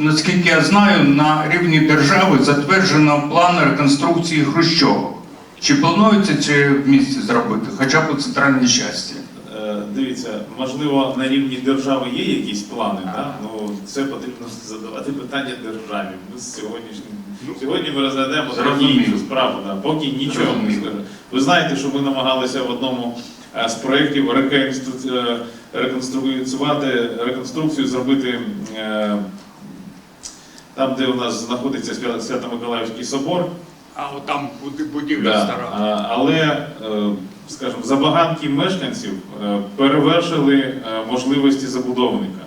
Наскільки я знаю, на рівні держави затверджено план реконструкції Хрущовок. Чи планується це в місті зробити, хоча б у центральній часті? Е, Дивіться, можливо, на рівні держави є якісь плани, да? ну це потрібно задавати питання державі. Ми сьогодні сьогодні ми розглядаємо іншу справу. Да? Поки нічого не скажу. Ви знаєте, що ми намагалися в одному е, з проєктів е, реконструкцію зробити. Там, де у нас знаходиться Свято-Миколаївський собор, А от там будівля Да, а, але, е, скажімо, забаганки мешканців е, перевершили е, можливості забудовника.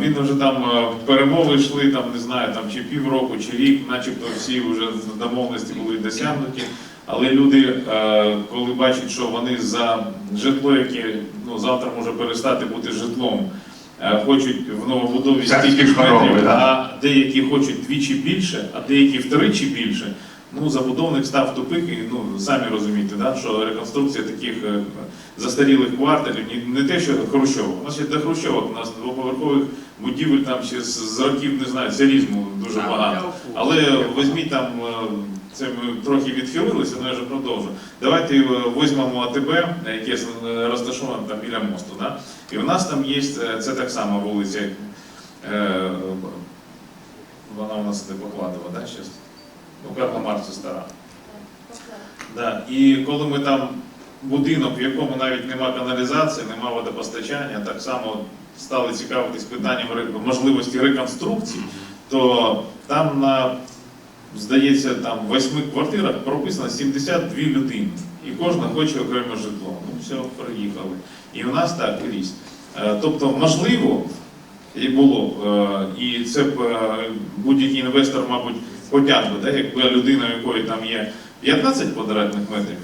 Він вже там перемови йшли, там не знаю, там чи півроку, чи рік, начебто всі вже домовленості були досягнуті. Але люди, коли бачать, що вони за житло, яке ну, завтра може перестати бути житлом, хочуть в новобудові стільки ж метрів, а деякі хочуть двічі більше, а деякі втричі більше. Ну, забудовник став в тупик, і ну самі розумієте, да, що реконструкція таких е, застарілих кварталів, не, не те, що. У нас ще до Хрущовок, у нас двоповерхових будівель там ще з, років, не знаю, царізму дуже багато. Але візьміть там, е, це ми трохи відхилилися, але я вже продовжу. Давайте е, візьмемо АТБ, яке розташоване там біля мосту. Да? І у нас там є, це так само вулиця, вона у нас не покладова, да, зараз? Ну, Карла Маркса стара. Да. І коли ми там будинок, в якому навіть нема каналізації, нема водопостачання, так само стали цікавитись питанням можливості реконструкції, то там на, здається, там в восьми квартирах прописано 72 людини. І кожна хоче окреме житло. Ну, все, приїхали. І у нас так ріст. Е, Тобто, можливо, і було б, е, і це б е, будь-який інвестор, мабуть, би, да, якби людина, у якої там є 15 квадратних метрів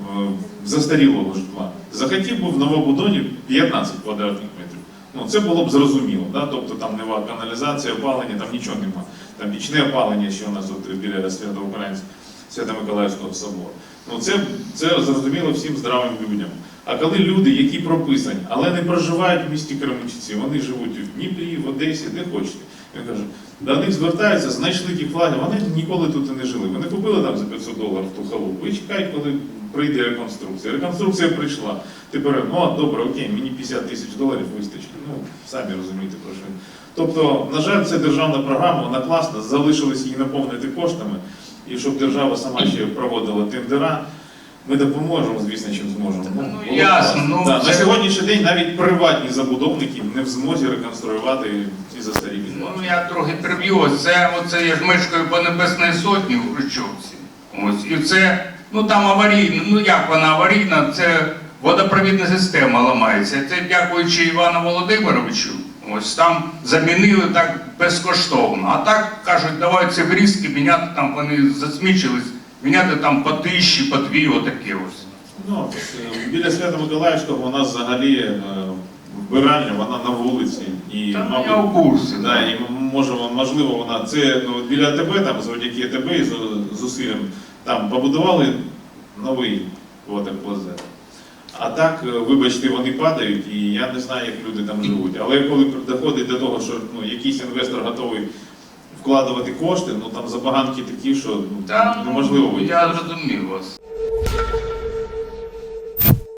е, застарілого житла, захотів би в новобудові 15 квадратних метрів. Ну, це було б зрозуміло, да? тобто там нема каналізація, опалення, там нічого нема. Там пічне опалення, що у нас от біля Свято-Українського Свято-Миколаївського собору. Ну, це, це зрозуміло всім здравим людям. А коли люди, які прописані, але не проживають в місті Кременчуці, вони живуть в Дніпрі, в Одесі, де хочете. Він каже, до них звертаються, знайшли ті флаги, вони ніколи тут і не жили. Вони купили там за 500 доларів ту халупу і чекають, коли прийде реконструкція. Реконструкція прийшла. Тепер, ну добре, окей, мені 50 тисяч доларів вистачить. Ну, самі розумієте про що. Тобто, на жаль, це державна програма, вона класна, залишилось її наповнити коштами. І щоб держава сама ще проводила тендера, ми допоможемо, звісно, чим зможемо. Ну, б ясно, ну, Да, це- На сьогоднішній день навіть приватні забудовники не в змозі реконструювати ці застарілі Ну, я трохи. Ось Це, оце я ж мешкаю по Небесній сотні в Хрущовці. Ось, і це, ну там аварійно, ну як вона аварійна, це водопровідна система ламається. Це дякуючи Івану Володимировичу. Ось там замінили так безкоштовно. А так кажуть, давай це врізки міняти там, вони засмічились, міняти там по тисячі, по дві, отакі ось. Ну, біля Свято-Миколаївського у нас взагалі е, вбиральня, вона на вулиці. І, Та, ну, мабуть, я в курсі, Да, да. і м- може, можливо, вона це ну, біля АТБ, там завдяки АТБ і з- зусиллям там побудували новий водоклозет. А так, е, вибачте, вони падають, і я не знаю, як люди там живуть. Але коли доходить до того, що ну, якийсь інвестор готовий вкладувати кошти, ну там забаганки такі, що ну, ну, неможливо вийти. я зрозумів вас.